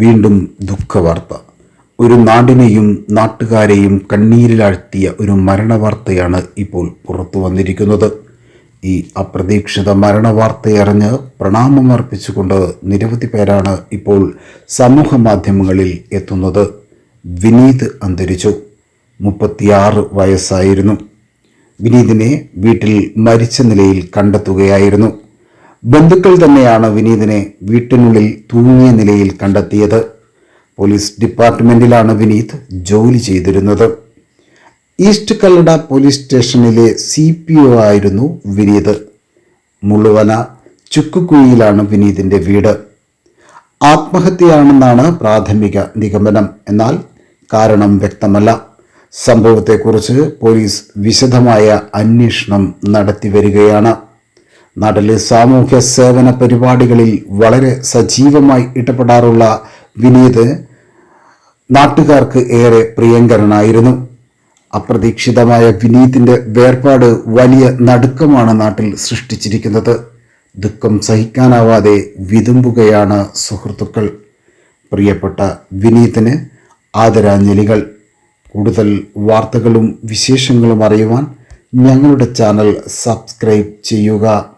വീണ്ടും ദുഃഖവാർത്ത. ഒരു നാടിനെയും നാട്ടുകാരെയും കണ്ണീരിലാഴ്ത്തിയ ഒരു മരണവാർത്തയാണ് ഇപ്പോൾ പുറത്തു വന്നിരിക്കുന്നത്. ഈ അപ്രതീക്ഷിത മരണവാർത്തയറിഞ്ഞ് പ്രണാമമർപ്പിച്ചുകൊണ്ട് നിരവധി പേരാണ് ഇപ്പോൾ സമൂഹ മാധ്യമങ്ങളിൽ എത്തുന്നത്. വിനീത് അന്തരിച്ചു. മുപ്പത്തിയാറ് വയസ്സായിരുന്നു. വിനീതിനെ വീട്ടിൽ മരിച്ച നിലയിൽ കണ്ടെത്തുകയായിരുന്നു. ബന്ധുക്കൾ തന്നെയാണ് വിനീതിനെ വീട്ടിനുള്ളിൽ തൂങ്ങിയ നിലയിൽ കണ്ടെത്തിയത്. പോലീസ് ഡിപ്പാർട്ട്മെന്റിലാണ് വിനീത് ജോലി ചെയ്തിരുന്നത്. ഈസ്റ്റ് കല്ലട പോലീസ് സ്റ്റേഷനിലെ സി പി ഒ ആയിരുന്നു വിനീത്. മുള്ളുവന ചുക്കുകുഴിയിലാണ് വിനീതിന്റെ വീട്. ആത്മഹത്യയാണെന്നാണ് പ്രാഥമിക നിഗമനം. എന്നാൽ കാരണം വ്യക്തമല്ല. സംഭവത്തെക്കുറിച്ച് പോലീസ് വിശദമായ അന്വേഷണം നടത്തി വരികയാണ് നാട്ടിലെ സാമൂഹ്യ സേവന പരിപാടികളിൽ വളരെ സജീവമായി ഇടപെടാറുള്ള വിനീത് നാട്ടുകാർക്ക് ഏറെ പ്രിയങ്കരനായിരുന്നു. അപ്രതീക്ഷിതമായ വിനീതിന്റെ വേർപാട് വലിയ നടുക്കമാണ് നാട്ടിൽ സൃഷ്ടിച്ചിരിക്കുന്നത്. ദുഃഖം സഹിക്കാനാവാതെ വിതുമ്പുകയാണ് സുഹൃത്തുക്കൾ. പ്രിയപ്പെട്ട വിനീതിന് ആദരാഞ്ജലികൾ. കൂടുതൽ വാർത്തകളും വിശേഷങ്ങളും അറിയുവാൻ ഞങ്ങളുടെ ചാനൽ സബ്സ്ക്രൈബ് ചെയ്യുക.